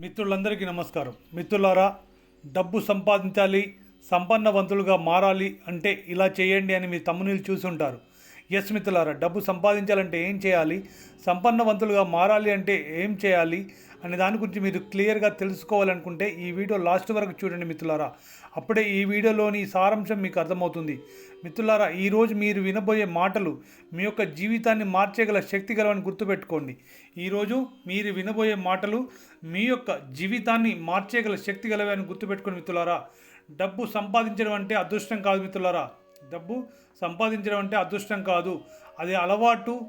మిత్రులందరికీ నమస్కారం. మిత్రులారా డబ్బు సంపాదించాలి సంపన్నవంతులుగా మారాలి అంటే ఇలా చేయండి అని మీ తమ్మునీళ్ళు చూసి ఉంటారు. ఎస్ మిత్రులారా డబ్బు సంపాదించాలంటే ఏం చేయాలి? సంపన్నవంతులుగా మారాలి అంటే ఏం చేయాలి? అనే దాని గురించి మీరు క్లియర్గా తెలుసుకోవాలనుకుంటే ఈ వీడియో లాస్ట్ వరకు చూడండి మిత్రులారా. అప్పుడే ఈ వీడియోలోని సారాంశం మీకు అర్థమవుతుంది. మిత్రులారా ఈరోజు మీరు వినబోయే మాటలు మీ యొక్క జీవితాన్ని మార్చేగల శక్తి గలవని గుర్తుపెట్టుకోండి. ఈరోజు మీరు వినబోయే మాటలు మీ యొక్క జీవితాన్ని మార్చేగల శక్తి గలవని అని గుర్తుపెట్టుకోండి మిత్రులారా. డబ్బు సంపాదించడం అంటే అదృష్టం కాదు మిత్రులారా. డబ్బు సంపాదించడం అంటే అదృష్టం కాదు. అది అలవాటు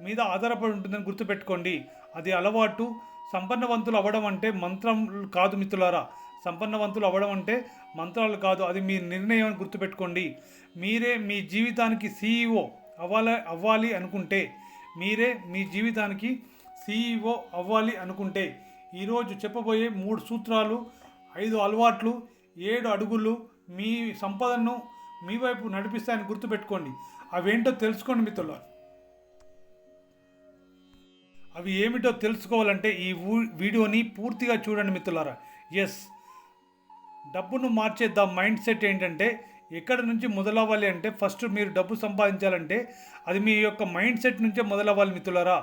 మీద ఆధారపడి ఉంటుందని గుర్తుపెట్టుకోండి. అది అలవాటు సంపన్నవంతులు అవ్వడం అంటే మంత్రం కాదు మిత్రులారా. సంపన్నవంతులు అవ్వడం అంటే మంత్రాలు కాదు. అది మీ నిర్ణయం అని గుర్తుపెట్టుకోండి. మీరే మీ జీవితానికి సీఈఓ అవ్వాలి అవ్వాలి అనుకుంటే మీరే మీ జీవితానికి సీఈఓ అవ్వాలి అనుకుంటే ఈరోజు చెప్పబోయే మూడు సూత్రాలు ఐదు అలవాట్లు ఏడు అడుగులు మీ సంపదను మీ వైపు నడిపిస్తాయని గుర్తుపెట్టుకోండి. అవేంటో తెలుసుకోండి మిత్రులారా. అవి ఏమిటో తెలుసుకోవాలంటే ఈ వీడియోని పూర్తిగా చూడండి మిత్రులారా. ఎస్ డబ్బును మార్చే ద మైండ్ సెట్ ఏంటంటే ఎక్కడ నుంచి మొదలవ్వాలి అంటే ఫస్ట్ మీరు డబ్బు సంపాదించాలంటే అది మీ యొక్క మైండ్ సెట్ నుంచే మొదలవ్వాలి మిత్రులారా.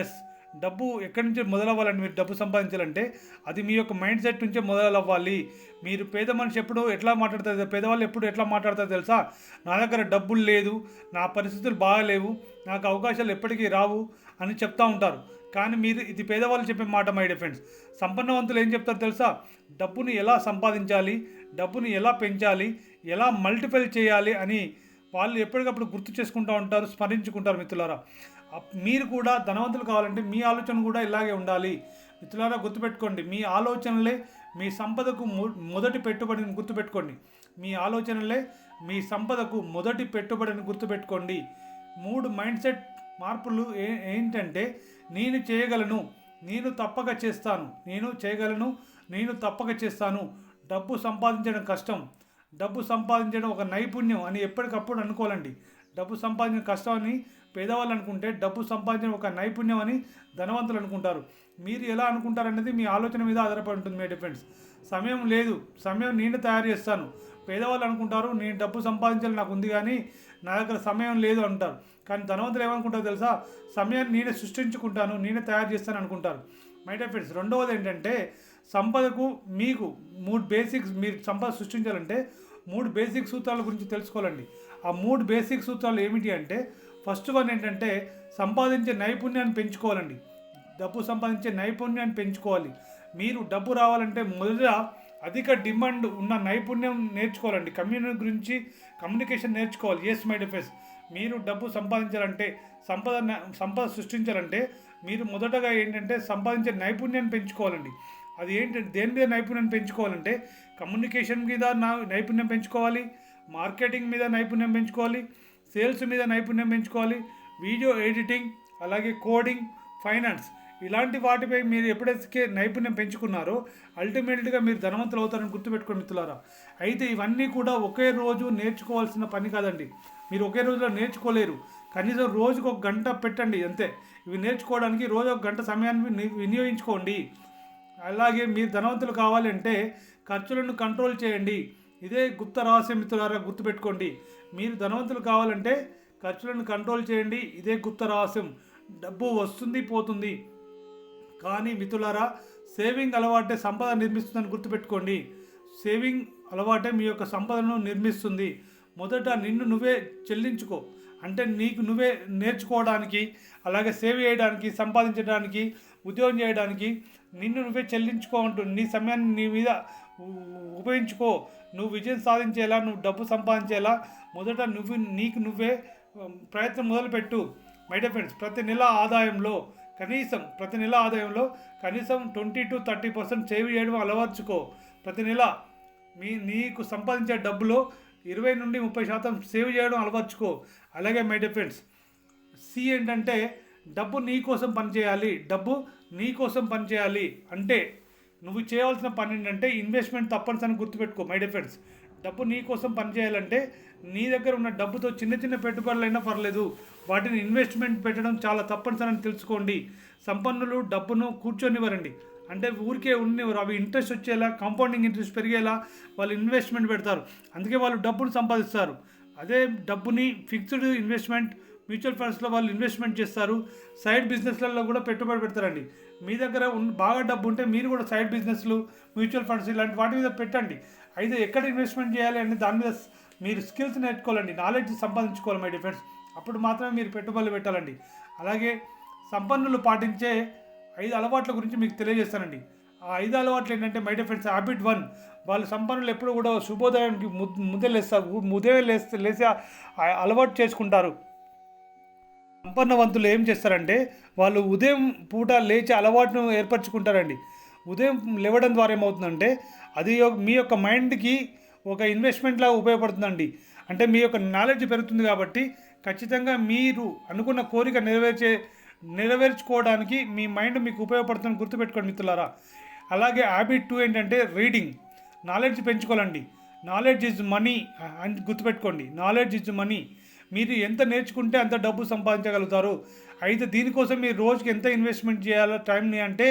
ఎస్ డబ్బు ఎక్కడి నుంచి మొదలవ్వాలంటే మీరు డబ్బు సంపాదించాలంటే అది మీ యొక్క మైండ్ సెట్ నుంచే మొదలవ్వాలి. మీరు పేద మనిషి ఎప్పుడు ఎట్లా మాట్లాడతారు పేదవాళ్ళు ఎప్పుడు ఎట్లా మాట్లాడతారు తెలుసా? నా దగ్గర డబ్బులు లేదు నా పరిస్థితులు బాగాలేవు నాకు అవకాశాలు ఎప్పటికీ రావు అని చెప్తూ ఉంటారు. కానీ మీరు ఇది పేదవాళ్ళు చెప్పే మాట మై డిఫెండ్స్ సంపన్నవంతులు ఏం చెప్తారు తెలుసా? డబ్బుని ఎలా సంపాదించాలి? డబ్బుని ఎలా పెంచాలి? ఎలా మల్టిపుల్ చేయాలి? అని వాళ్ళు ఎప్పటికప్పుడు గుర్తు చేసుకుంటూ ఉంటారు స్మరించుకుంటారు మిత్రులారా. అప్- మీరు కూడా ధనవంతులు కావాలంటే మీ ఆలోచన కూడా ఇలాగే ఉండాలి. మిత్రులారా గుర్తుపెట్టుకోండి. మీ ఆలోచనలే మీ సంపదకు మొ- మొదటి పెట్టుబడిని గుర్తుపెట్టుకోండి. మీ ఆలోచనలే మీ సంపదకు మొదటి పెట్టుబడిని గుర్తుపెట్టుకోండి. మూడు మైండ్ సెట్ మార్పులు ఏ ఏంటంటే నేను చేయగలను నేను తప్పక చేస్తాను నేను చేయగలను నేను తప్పక చేస్తాను. డబ్బు సంపాదించడం కష్టం. డబ్బు సంపాదించడం ఒక నైపుణ్యం అని ఎప్పటికప్పుడు అనుకోవాలండి. డబ్బు సంపాదించడం కష్టం అని పేదవాళ్ళు అనుకుంటే డబ్బు సంపాదించడం ఒక నైపుణ్యం అని ధనవంతులు అనుకుంటారు. మీరు ఎలా అనుకుంటారనేది మీ ఆలోచన మీద ఆధారపడి ఉంటుంది మీ డిఫెండ్స్ సమయం లేదు. సమయం నేను తయారు చేస్తాను. పేదవాళ్ళు అనుకుంటారు నేను డబ్బు సంపాదించాలి నాకు ఉంది కానీ నా దగ్గర సమయం లేదు అంటారు. కానీ ధనవంతులు ఏమనుకుంటారు తెలుసా? సమయాన్ని నేనే సృష్టించుకుంటాను నేనే తయారు చేస్తాను అనుకుంటారు. మై ఫ్రెండ్స్ రెండవది ఏంటంటే సంపదకు మీకు మూడు బేసిక్స్ మీరు సంపద సృష్టించాలంటే మూడు బేసిక్ సూత్రాల గురించి తెలుసుకోవాలండి. ఆ మూడు బేసిక్ సూత్రాలు ఏమిటి అంటే ఫస్ట్ వన్ ఏంటంటే సంపాదించే నైపుణ్యాన్ని పెంచుకోవాలండి. డబ్బు సంపాదించే నైపుణ్యాన్ని పెంచుకోవాలి. మీరు డబ్బు రావాలంటే మొదట అధిక డిమాండ్ ఉన్న నైపుణ్యం నేర్చుకోవాలండి. కమ్యూనిటీ గురించి కమ్యూనికేషన్ నేర్చుకోవాలి. ఎస్ మై డిఫెన్స్ మీరు డబ్బు సంపాదించాలంటే సంపద సంపద సృష్టించాలంటే మీరు మొదటగా ఏంటంటే సంపాదించే నైపుణ్యాన్ని పెంచుకోవాలండి. అది ఏంటంటే దేని మీద నైపుణ్యం పెంచుకోవాలంటే కమ్యూనికేషన్ మీద నా నైపుణ్యం పెంచుకోవాలి మార్కెటింగ్ మీద నైపుణ్యం పెంచుకోవాలి సేల్స్ మీద నైపుణ్యం పెంచుకోవాలి వీడియో ఎడిటింగ్ అలాగే కోడింగ్ ఫైనాన్స్ ఇలాంటి వాటిపై మీరు ఎప్పుడైతే నైపుణ్యం పెంచుకున్నారో అల్టిమేట్గా మీరు ధనవంతులు అవుతారని గుర్తుపెట్టుకోండి మిత్రులారా. అయితే ఇవన్నీ కూడా ఒకే రోజు నేర్చుకోవాల్సిన పని కాదండి. మీరు ఒకే రోజులో నేర్చుకోలేరు. కనీసం రోజుకు ఒక గంట పెట్టండి అంతే. ఇవి నేర్చుకోవడానికి రోజు ఒక గంట సమయాన్ని వినియోగించుకోండి. అలాగే మీరు ధనవంతులు కావాలంటే ఖర్చులను కంట్రోల్ చేయండి. ఇదే గుప్త రహస్యం మిత్రులారా గుర్తుపెట్టుకోండి. మీరు ధనవంతులు కావాలంటే ఖర్చులను కంట్రోల్ చేయండి. ఇదే గుప్త రహస్యం. డబ్బు వస్తుంది పోతుంది. కానీ మిత్రులారా సేవింగ్ అలవాటే సంపద నిర్మిస్తుందని గుర్తుపెట్టుకోండి. సేవింగ్ అలవాటే మీ యొక్క సంపదను నిర్మిస్తుంది. మొదట నిన్ను నువ్వే చెల్లించుకో. అంటే నీకు నువ్వే నేర్చుకోవడానికి అలాగే సేవ్ చేయడానికి సంపాదించడానికి ఉద్యోగం చేయడానికి నిన్ను నువ్వే చెల్లించుకో అంటూ నీ సమయాన్ని నీ మీద ఉపయోగించుకో. నువ్వు విజయం సాధించేలా నువ్వు డబ్బు సంపాదించేలా మొదట నువ్వు నీకు నువ్వే ప్రయత్నం మొదలుపెట్టు. మై డియర్ ఫ్రెండ్స్ ప్రతి నెల ఆదాయంలో కనీసం ప్రతి నెల ఆదాయంలో కనీసం twenty to thirty percent save చేయడం అలవర్చుకో. ప్రతి నెల మీ నీకు సంపాదించే డబ్బులో ఇరవై నుండి ముప్పై శాతం సేవ్ చేయడం అలవర్చుకో. అలాగే మై డిఫెండ్స్ సి ఏంటంటే డబ్బు నీ కోసం పనిచేయాలి డబ్బు నీ కోసం పనిచేయాలి అంటే నువ్వు చేయవలసిన పని ఏంటంటే ఇన్వెస్ట్మెంట్ తప్పనిసరి గుర్తుపెట్టుకో. మై డిఫెండ్స్ డబ్బు నీ కోసం పనిచేయాలంటే నీ దగ్గర ఉన్న డబ్బుతో చిన్న చిన్న పెట్టుబడులైనా పర్లేదు. వాటిని ఇన్వెస్ట్మెంట్ పెట్టడం చాలా తప్పనిసరి అని తెలుసుకోండి. సంపన్నులు డబ్బును కూర్చొనివ్వరండి. అంటే ఊరికే ఉండేవారు అవి ఇంట్రెస్ట్ వచ్చేలా కాంపౌండింగ్ ఇంట్రెస్ట్ పెరిగేలా వాళ్ళు ఇన్వెస్ట్మెంట్ పెడతారు. అందుకే వాళ్ళు డబ్బును సంపాదిస్తారు. అదే డబ్బుని ఫిక్స్డ్ ఇన్వెస్ట్మెంట్ మ్యూచువల్ ఫండ్స్లో వాళ్ళు ఇన్వెస్ట్మెంట్ చేస్తారు. సైడ్ బిజినెస్లలో కూడా పెట్టుబడి పెడతారండి. మీ దగ్గర బాగా డబ్బు ఉంటే మీరు కూడా సైడ్ బిజినెస్లు మ్యూచువల్ ఫండ్స్ ఇలాంటి వాటి మీద పెట్టండి. అయితే ఎక్కడ ఇన్వెస్ట్మెంట్ చేయాలి అంటే దాని మీద మీరు స్కిల్స్ నేర్చుకోవాలండి నాలెడ్జ్ సంపాదించుకోవాలి మై డిఫెండ్స్ అప్పుడు మాత్రమే మీరు పెట్టుబడులు పెట్టాలండి. అలాగే సంపన్నులు పాటించే ఐదు అలవాట్ల గురించి మీకు తెలియజేస్తానండి. ఆ ఐదు అలవాట్లు ఏంటంటే మై డిఫెండ్స్ హ్యాబిట్ వన్ వాళ్ళు సంపన్నులు ఎప్పుడు కూడా శుభోదయానికి ము- లేస్తారు ఉదయం లేస్తే లేచి అలవాటు చేసుకుంటారు. సంపన్నవంతులు ఏం చేస్తారంటే వాళ్ళు ఉదయం పూట లేచి అలవాటును ఏర్పరచుకుంటారండి. ఉదయం లేవడం ద్వారా ఏమవుతుందంటే అది మీ యొక్క మైండ్కి ఒక ఇన్వెస్ట్మెంట్లా ఉపయోగపడుతుందండి. అంటే మీ యొక్క నాలెడ్జ్ పెరుగుతుంది కాబట్టి ఖచ్చితంగా మీరు అనుకున్న కోరిక నెరవేర్చే నెరవేర్చుకోవడానికి మీ మైండ్ మీకు ఉపయోగపడుతుందని గుర్తుపెట్టుకోండి మిత్రులారా. అలాగే హ్యాబిట్ టూ ఏంటంటే రీడింగ్. నాలెడ్జ్ పెంచుకోవాలండి. నాలెడ్జ్ ఇస్ మనీ అని గుర్తుపెట్టుకోండి. Knowledge is money. మీరు ఎంత నేర్చుకుంటే అంత డబ్బు సంపాదించగలుగుతారు. అయితే దీనికోసం మీరు రోజుకి ఎంత ఇన్వెస్ట్మెంట్ చేయాలో టైంని అంటే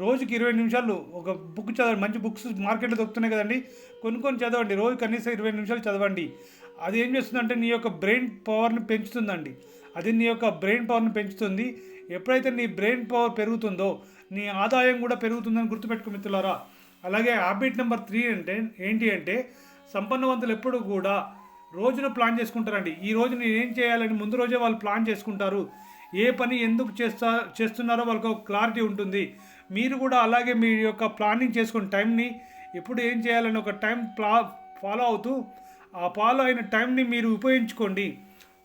రోజుకి ఇరవై నిమిషాలు ఒక బుక్ చదవండి. మంచి బుక్స్ మార్కెట్లో దొరుకుతున్నాయి కదండి. కొన్ని కొన్ని చదవండి. రోజు కనీసం ఇరవై నిమిషాలు చదవండి. అది ఏం చేస్తుందంటే నీ యొక్క బ్రెయిన్ పవర్ని పెంచుతుందండి. అది నీ యొక్క బ్రెయిన్ పవర్ని పెంచుతుంది. ఎప్పుడైతే నీ బ్రెయిన్ పవర్ పెరుగుతుందో నీ ఆదాయం కూడా పెరుగుతుందని గుర్తుపెట్టుకో మిత్రులారా. అలాగే హ్యాబిట్ నెంబర్ త్రీ అంటే ఏంటి అంటే సంపన్నవంతులు ఎప్పుడు కూడా రోజును ప్లాన్ చేసుకుంటారండి. ఈ రోజు నేను ఏం చేయాలని ముందు రోజే వాళ్ళు ప్లాన్ చేసుకుంటారు. ఏ పని ఎందుకు చేస్తా చేస్తున్నారో వాళ్ళకి ఒక క్లారిటీ ఉంటుంది. మీరు కూడా అలాగే మీ యొక్క ప్లానింగ్ చేసుకున్న టైంని ఎప్పుడు ఏం చేయాలని ఒక టైం ప్లా ఫాలో అవుతూ ఆ ఫాలో అయిన టైంని మీరు ఉపయోగించుకోండి.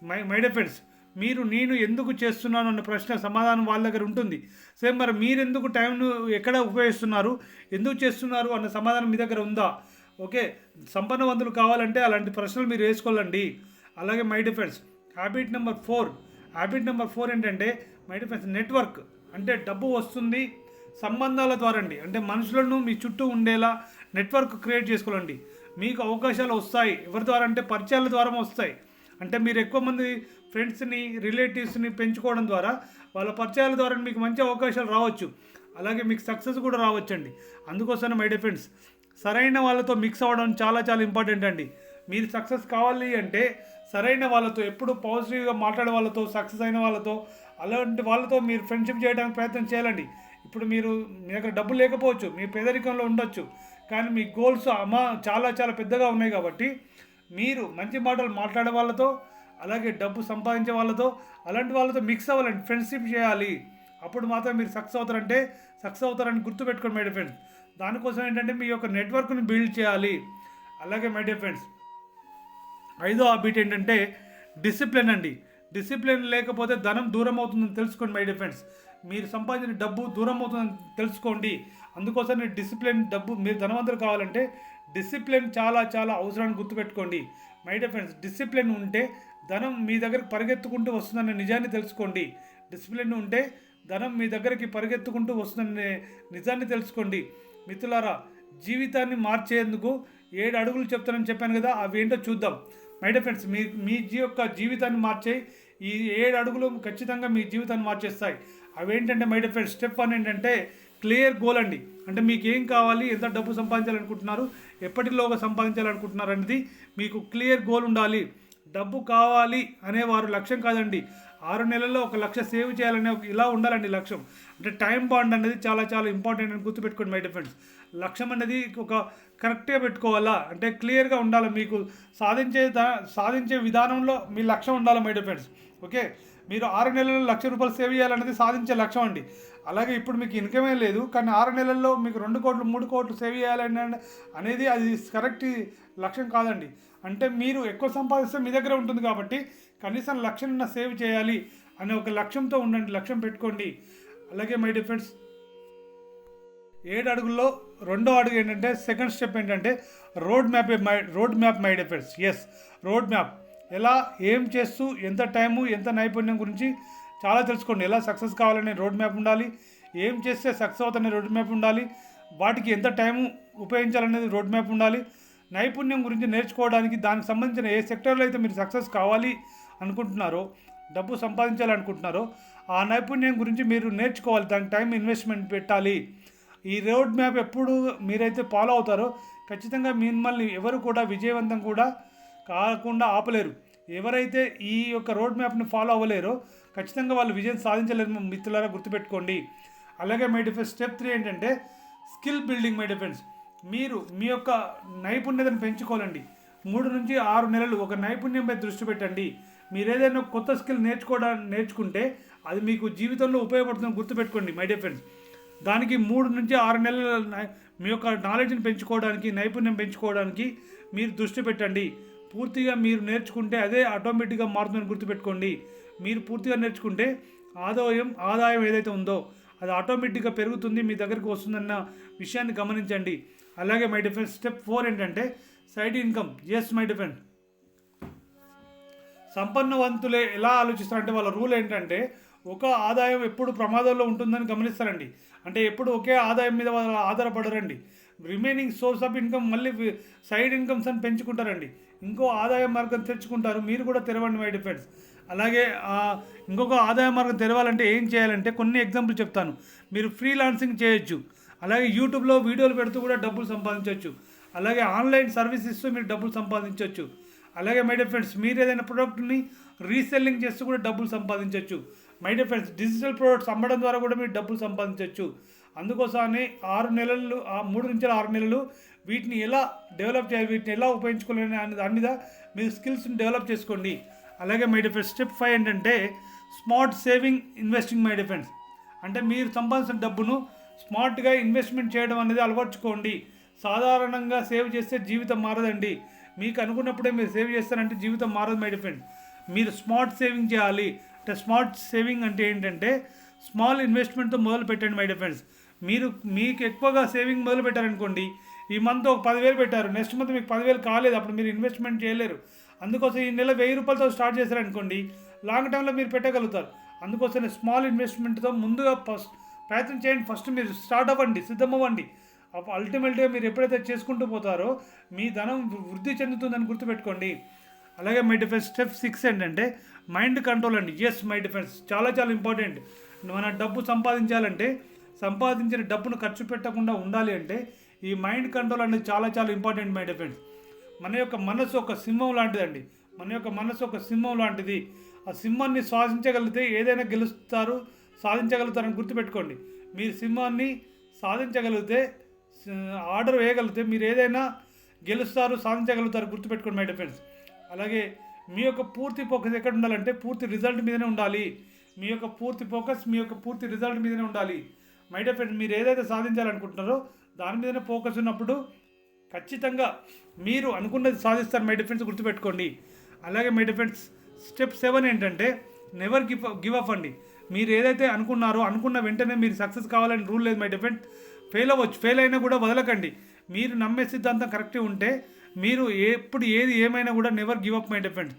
మై మై డియర్ మీరు నేను ఎందుకు చేస్తున్నాను అన్న ప్రశ్న సమాధానం వాళ్ళ దగ్గర ఉంటుంది. సేమ్ మరి మీరు ఎందుకు టైంను ఎక్కడ ఉపయోగిస్తున్నారు ఎందుకు చేస్తున్నారు అన్న సమాధానం మీ దగ్గర ఉందా? ఓకే సంపన్నవంతులు కావాలంటే అలాంటి ప్రశ్నలు మీరు వేసుకోవాలండి. అలాగే my dear friends habit number four habit number four ఏంటంటే మై డిఫెన్స్ నెట్వర్క్ అంటే డబ్బు వస్తుంది సంబంధాల ద్వారా అండి అంటే మనుషులను మీ చుట్టూ ఉండేలా నెట్వర్క్ క్రియేట్ చేసుకోవాలండి. మీకు అవకాశాలు వస్తాయి. ఎవరి ద్వారా అంటే పరిచయాల ద్వారా వస్తాయి. అంటే మీరు ఎక్కువ మంది ఫ్రెండ్స్ని రిలేటివ్స్ని పెంచుకోవడం ద్వారా వాళ్ళ పరిచయాల ద్వారా మీకు మంచి అవకాశాలు రావచ్చు. అలాగే మీకు సక్సెస్ కూడా రావచ్చండి. అందుకోసమే మై డిఫెండ్స్ సరైన వాళ్ళతో మిక్స్ అవ్వడం చాలా చాలా ఇంపార్టెంట్ అండి. మీరు సక్సెస్ కావాలి అంటే సరైన వాళ్ళతో ఎప్పుడు పాజిటివ్గా మాట్లాడే వాళ్ళతో సక్సెస్ అయిన వాళ్ళతో అలాంటి వాళ్ళతో మీరు ఫ్రెండ్షిప్ చేయడానికి ప్రయత్నం చేయాలండి. ఇప్పుడు మీరు మీ దగ్గర డబ్బు లేకపోవచ్చు మీ పేదరికంలో ఉండొచ్చు కానీ మీ గోల్స్ అమా చాలా చాలా పెద్దగా ఉన్నాయి కాబట్టి మీరు మంచి మాటలు మాట్లాడే వాళ్ళతో అలాగే డబ్బు సంపాదించే వాళ్ళతో అలాంటి వాళ్ళతో మిక్స్ అవ్వాలండి ఫ్రెండ్షిప్ చేయాలి. అప్పుడు మాత్రం మీరు సక్సెస్ అవుతారంటే సక్సెస్ అవుతారని గుర్తుపెట్టుకోండి మై డియర్ ఫ్రెండ్స్ దానికోసం ఏంటంటే మీ యొక్క నెట్వర్క్ని బిల్డ్ చేయాలి. అలాగే మై డియర్ ఫ్రెండ్స్ ఐదో హ్యాబిట్ ఏంటంటే డిసిప్లిన్ అండి. డిసిప్లిన్ లేకపోతే ధనం దూరం అవుతుందని తెలుసుకోండి మై ఫ్రెండ్స్ మీరు సంపాదించిన డబ్బు దూరం అవుతుందని తెలుసుకోండి. అందుకోసం డిసిప్లిన్ డబ్బు మీరు ధనవంతులు కావాలంటే డిసిప్లిన్ చాలా చాలా అవసరాన్ని గుర్తుపెట్టుకోండి. మై డిఫెండ్స్ డిసిప్లిన్ ఉంటే ధనం మీ దగ్గరకు పరిగెత్తుకుంటూ వస్తుందన్న నిజాన్ని తెలుసుకోండి. డిసిప్లిన్ ఉంటే ధనం మీ దగ్గరికి పరిగెత్తుకుంటూ వస్తుందనే నిజాన్ని తెలుసుకోండి. మిత్రులారా జీవితాన్ని మార్చేందుకు ఏడు అడుగులు చెప్తానని చెప్పాను కదా అవి ఏంటో చూద్దాం. మై డియర్ ఫ్రెండ్స్ మీ మీ జీ యొక్క జీవితాన్ని మార్చే ఈ ఏడు అడుగులు ఖచ్చితంగా మీ జీవితాన్ని మార్చేస్తాయి. అవి ఏంటంటే మై డియర్ స్టెప్ వన్ ఏంటంటే క్లియర్ గోల్ అండి. అంటే మీకు ఏం కావాలి ఎంత డబ్బు సంపాదించాలనుకుంటున్నారు ఎప్పటిలోగా సంపాదించాలనుకుంటున్నారు అనేది మీకు క్లియర్ గోల్ ఉండాలి. డబ్బు కావాలి అనేవారు లక్ష్యం కాదండి. ఆరు నెలల్లో ఒక లక్ష సేవ్ చేయాలనే ఒక ఇలా ఉండాలండి లక్ష్యం. అంటే టైం బాండ్ అనేది చాలా చాలా ఇంపార్టెంట్ అని గుర్తుపెట్టుకోండి మై డిఫెండ్స్ లక్ష్యం అనేది ఒక కరెక్ట్గా పెట్టుకోవాలా? అంటే క్లియర్గా ఉండాలి? మీకు సాధించే సాధించే విధానంలో మీ లక్ష్యం ఉండాలి మై డిఫెండ్స్ ఓకే మీరు ఆరు నెలల్లో లక్ష రూపాయలు సేవ్ చేయాలనేది సాధించే లక్ష్యం అండి. అలాగే ఇప్పుడు మీకు ఇన్కమే లేదు కానీ ఆరు నెలల్లో మీకు రెండు కోట్లు మూడు కోట్లు సేవ్ చేయాలని అనేది అది కరెక్ట్ లక్ష్యం కాదండి. అంటే మీరు ఎక్కువ సంపాదిస్తే మీ దగ్గర ఉంటుంది కాబట్టి కనీసం లక్ష్యం సేవ్ చేయాలి అనే ఒక లక్ష్యంతో ఉండండి లక్ష్యం పెట్టుకోండి. అలాగే మై డిఫెండ్స్ ఏడు అడుగుల్లో రెండో అడుగు ఏంటంటే సెకండ్ స్టెప్ ఏంటంటే road map my road map my dear friends yes road map. ఎలా ఏం చేస్తూ ఎంత టైము ఎంత నైపుణ్యం గురించి చాలా తెలుసుకోండి. ఎలా సక్సెస్ కావాలనే రోడ్ మ్యాప్ ఉండాలి ఏం చేస్తే సక్సెస్ అవుతానే రోడ్ మ్యాప్ ఉండాలి వాటికి ఎంత టైము ఉపయోగించాలనేది రోడ్ మ్యాప్ ఉండాలి. నైపుణ్యం గురించి నేర్చుకోవడానికి దానికి సంబంధించిన ఏ సెక్టర్లో అయితే మీరు సక్సెస్ కావాలి అనుకుంటున్నారో డబ్బు సంపాదించాలనుకుంటున్నారో ఆ నైపుణ్యం గురించి మీరు నేర్చుకోవాలి. దానికి టైం ఇన్వెస్ట్మెంట్ పెట్టాలి. ఈ రోడ్ మ్యాప్ ఎప్పుడు మీరైతే ఫాలో అవుతారో ఖచ్చితంగా మిమ్మల్ని ఎవరు కూడా విజయవంతం కూడా కాకుండా ఆపలేరు. ఎవరైతే ఈ యొక్క రోడ్ మ్యాప్ని ఫాలో అవ్వలేరో ఖచ్చితంగా వాళ్ళు విజయం సాధించలేరు మిత్రులారా గుర్తుపెట్టుకోండి. అలాగే my dear friends step three ఏంటంటే skill building my dear friends మీరు మీ యొక్క నైపుణ్యతను పెంచుకోవాలండి. మూడు నుంచి ఆరు నెలలు ఒక నైపుణ్యంపై దృష్టి పెట్టండి. మీరు ఏదైనా కొత్త స్కిల్ నేర్చుకోవడానికి నేర్చుకుంటే అది మీకు జీవితంలో ఉపయోగపడుతుందని గుర్తుపెట్టుకోండి మై డిఫెన్స్ దానికి మూడు నుంచి ఆరు నెలల మీ యొక్క నాలెడ్జ్ని పెంచుకోవడానికి నైపుణ్యం పెంచుకోవడానికి మీరు దృష్టి పెట్టండి. పూర్తిగా మీరు నేర్చుకుంటే అదే ఆటోమేటిక్గా మారుతుందని గుర్తుపెట్టుకోండి. మీరు పూర్తిగా నేర్చుకుంటే ఆదాయం ఆదాయం ఏదైతే ఉందో అది ఆటోమేటిక్గా పెరుగుతుంది మీ దగ్గరికి వస్తుందన్న విషయాన్ని గమనించండి. అలాగే my dear friends step four ఏంటంటే side income. Yes my dear friends సంపన్నవంతులే ఎలా ఆలోచిస్తారంటే వాళ్ళ రూల్ ఏంటంటే ఒక ఆదాయం ఎప్పుడు ప్రమాదంలో ఉంటుందని గమనిస్తారండి. అంటే ఎప్పుడు ఒకే ఆదాయం మీద వాళ్ళు ఆధారపడరండి. రిమైనింగ్ సోర్స్ ఆఫ్ ఇన్కమ్ మళ్ళీ సైడ్ ఇన్కమ్స్ అని పెంచుకుంటారండి. ఇంకో ఆదాయ మార్గం తెచ్చుకుంటారు మీరు కూడా తెరవండి మై డిఫెండ్స్ అలాగే ఇంకొక ఆదాయ మార్గం తెరవాలంటే ఏం చేయాలంటే కొన్ని ఎగ్జాంపుల్ చెప్తాను. మీరు ఫ్రీలాన్సింగ్ చేయొచ్చు. అలాగే యూట్యూబ్లో వీడియోలు పెడుతూ కూడా డబ్బులు సంపాదించవచ్చు అలాగే ఆన్లైన్ సర్వీస్ ఇస్తూ మీరు డబ్బులు సంపాదించవచ్చు అలాగే మై ఫ్రెండ్స్ మీరు ఏదైనా ప్రోడక్ట్ని రీసెల్లింగ్ చేస్తూ కూడా డబ్బులు సంపాదించవచ్చు మై ఫ్రెండ్స్ డిజిటల్ ప్రోడక్ట్స్ అమ్మడం ద్వారా కూడా మీరు డబ్బులు సంపాదించవచ్చు అందుకోసమని ఆరు నెలలు ఆ మూడు నుంచి ఆరు నెలలు వీటిని ఎలా డెవలప్ చేయాలి వీటిని ఎలా ఉపయోగించుకోవాలని అనే దాని మీద మీరు స్కిల్స్ని డెవలప్ చేసుకోండి. అలాగే my dear friends step five ఏంటంటే smart saving investing my dear friends అంటే మీరు సంపాదించిన డబ్బును స్మార్ట్గా ఇన్వెస్ట్మెంట్ చేయడం అనేది అలవర్చుకోండి. సాధారణంగా సేవ్ చేస్తే జీవితం మారదండి. మీకు అనుకున్నప్పుడే మీరు సేవ్ చేస్తారంటే జీవితం మారదు మై డిఫెండ్ మీరు స్మార్ట్ సేవింగ్ చేయాలి. అంటే స్మార్ట్ సేవింగ్ అంటే ఏంటంటే స్మాల్ ఇన్వెస్ట్మెంట్తో మొదలు పెట్టండి మై డిఫెండ్స్ మీరు మీకు ఎక్కువగా సేవింగ్ మొదలు పెట్టారనుకోండి ఈ మంత్ ఒక పదివేలు పెట్టారు. నెక్స్ట్ మంత్ మీకు పదివేలు కాలేదు. అప్పుడు మీరు ఇన్వెస్ట్మెంట్ చేయలేరు. అందుకోసం ఈ నెల వెయ్యి రూపాయలతో స్టార్ట్ చేశారనుకోండి లాంగ్ టర్మ్లో మీరు పెట్టగలుగుతారు. అందుకోసం స్మాల్ ఇన్వెస్ట్మెంట్తో ముందుగా ఫస్ట్ ప్రయత్నం చేయండి. ఫస్ట్ మీరు స్టార్ట్ అవ్వండి సిద్ధమవ్వండి అల్టిమేట్గా మీరు ఎప్పుడైతే చేసుకుంటూ పోతారో మీ ధనం వృద్ధి చెందుతుందని గుర్తుపెట్టుకోండి. అలాగే my dear friends step six ఏంటంటే మైండ్ కంట్రోల్ అండి. ఎస్ మై డిఫెన్స్ చాలా చాలా ఇంపార్టెంట్ మన డబ్బు సంపాదించాలంటే సంపాదించిన డబ్బును ఖర్చు పెట్టకుండా ఉండాలి అంటే ఈ మైండ్ కంట్రోల్ అనేది చాలా చాలా ఇంపార్టెంట్ మై ఫ్రెండ్స్ మన యొక్క మనసు ఒక సింహం లాంటిదండి. మన యొక్క మనసు ఒక సింహం లాంటిది. ఆ సింహాన్ని శ్వాసించగలిగితే ఏదైనా గెలుస్తారు సాధించగలుగుతారని గుర్తుపెట్టుకోండి. మీరు సింహాన్ని సాధించగలిగితే ఆర్డర్ వేయగలిగితే మీరు ఏదైనా గెలుస్తారు సాధించగలుగుతారు గుర్తుపెట్టుకోండి మై ఫ్రెండ్స్ అలాగే మీ యొక్క పూర్తి ఫోకస్ ఎక్కడ ఉండాలంటే పూర్తి రిజల్ట్ మీదనే ఉండాలి. మీ యొక్క పూర్తి ఫోకస్ మీ యొక్క పూర్తి రిజల్ట్ మీదనే ఉండాలి. మై ఫ్రెండ్స్ మీరు ఏదైతే సాధించాలనుకుంటున్నారో దాని మీదనే ఫోకస్ ఉన్నప్పుడు ఖచ్చితంగా మీరు అనుకున్నది సాధిస్తారు. మై డిఫెన్స్ గుర్తుపెట్టుకోండి. అలాగే my dear friends step seven ఏంటంటే నెవర్ గివ్ గివ్ అప్ అండి. మీరు ఏదైతే అనుకున్నారో అనుకున్న వెంటనే మీరు సక్సెస్ కావాలని రూల్ లేదు మై డిఫెన్స్ ఫెయిల్ అవ్వచ్చు. ఫెయిల్ అయినా కూడా వదలకండి. మీరు నమ్మే సిద్ధాంతం కరెక్ట్గా ఉంటే మీరు ఎప్పుడు ఏది ఏమైనా కూడా never give up my dear friends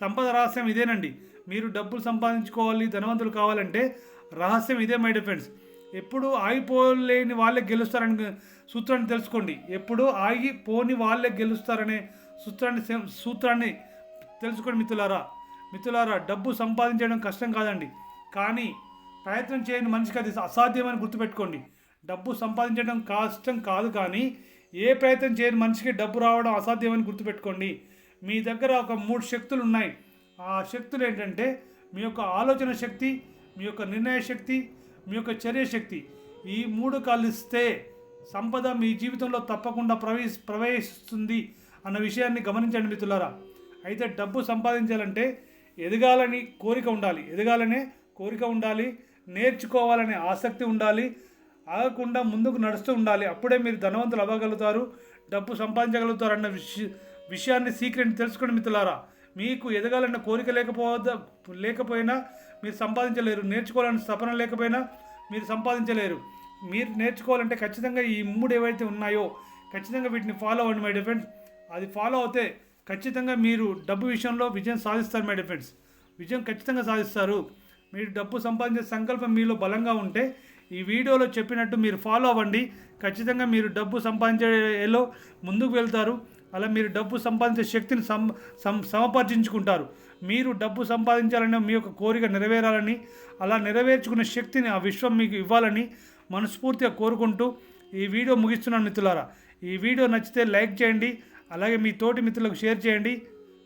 సంపద రహస్యం ఇదేనండి. మీరు డబ్బులు సంపాదించుకోవాలి ధనవంతులు కావాలంటే రహస్యం ఇదే మై డిఫెన్స్ ఎప్పుడు ఆగిపోలేని వాళ్ళే గెలుస్తారని సూత్రాన్ని తెలుసుకోండి. ఎప్పుడు ఆగిపోని వాళ్ళే గెలుస్తారనే సూత్రాన్ని సూత్రాన్ని తెలుసుకోండి మిత్రులారా. మిత్రులారా డబ్బు సంపాదించడం కష్టం కాదండి. కానీ ప్రయత్నం చేయని మనిషికి అది అసాధ్యమని గుర్తుపెట్టుకోండి. డబ్బు సంపాదించడం కష్టం కాదు కానీ ఏ ప్రయత్నం చేయని మనిషికి డబ్బు రావడం అసాధ్యమని గుర్తుపెట్టుకోండి. మీ దగ్గర ఒక మూడు శక్తులు ఉన్నాయి. ఆ శక్తులు ఏంటంటే మీ యొక్క ఆలోచన శక్తి మీ యొక్క నిర్ణయ శక్తి మీ యొక్క చర్య శక్తి ఈ మూడు కలిస్తే సంపద మీ జీవితంలో తప్పకుండా ప్రవేశ ప్రవేశిస్తుంది అన్న విషయాన్ని గమనించండి మిత్రులారా. అయితే డబ్బు సంపాదించాలంటే ఎదగాలని కోరిక ఉండాలి. ఎదగాలనే కోరిక ఉండాలి. నేర్చుకోవాలనే ఆసక్తి ఉండాలి. ఆగకుండా ముందుకు నడుస్తూ ఉండాలి. అప్పుడే మీరు ధనవంతులు అవ్వగలుగుతారు. డబ్బు సంపాదించగలుగుతారు అన్న విష విషయాన్ని సీక్రెట్ తెలుసుకోండి మిత్రులారా. మీకు ఎదగాలన్న కోరిక లేకపోద లేకపోయినా మీరు సంపాదించలేరు. నేర్చుకోవాలని తపన లేకపోయినా మీరు సంపాదించలేరు. మీరు నేర్చుకోవాలంటే ఖచ్చితంగా ఈ మూడు ఏవైతే ఉన్నాయో ఖచ్చితంగా వీటిని ఫాలో అవ్వండి మై డిఫెండ్స్ అది ఫాలో అవుతే ఖచ్చితంగా మీరు డబ్బు విషయంలో విజయం సాధిస్తారు మై డిఫెండ్స్ విజయం ఖచ్చితంగా సాధిస్తారు. మీరు డబ్బు సంపాదించే సంకల్పం మీలో బలంగా ఉంటే ఈ వీడియోలో చెప్పినట్టు మీరు ఫాలో అవ్వండి. ఖచ్చితంగా మీరు డబ్బు సంపాదించేలో ముందుకు వెళ్తారు. అలా మీరు డబ్బు సంపాదించే శక్తిని సం సం సమపర్చించుకుంటారు. మీరు డబ్బు సంపాదించాలని మీ యొక్క కోరిక నెరవేరాలని అలా నెరవేర్చుకునే శక్తిని ఆ విశ్వం మీకు ఇవ్వాలని మనస్ఫూర్తిగా కోరుకుంటూ ఈ వీడియో ముగిస్తున్నాను మిత్రులారా. ఈ వీడియో నచ్చితే లైక్ చేయండి అలాగే మీ తోటి మిత్రులకు షేర్ చేయండి.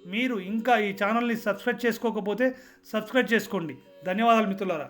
మీరు ఇంకా ఈ ఛానల్ని సబ్స్క్రైబ్ చేసుకోకపోతే సబ్స్క్రైబ్ చేసుకోండి. ధన్యవాదాలు మిత్రులారా.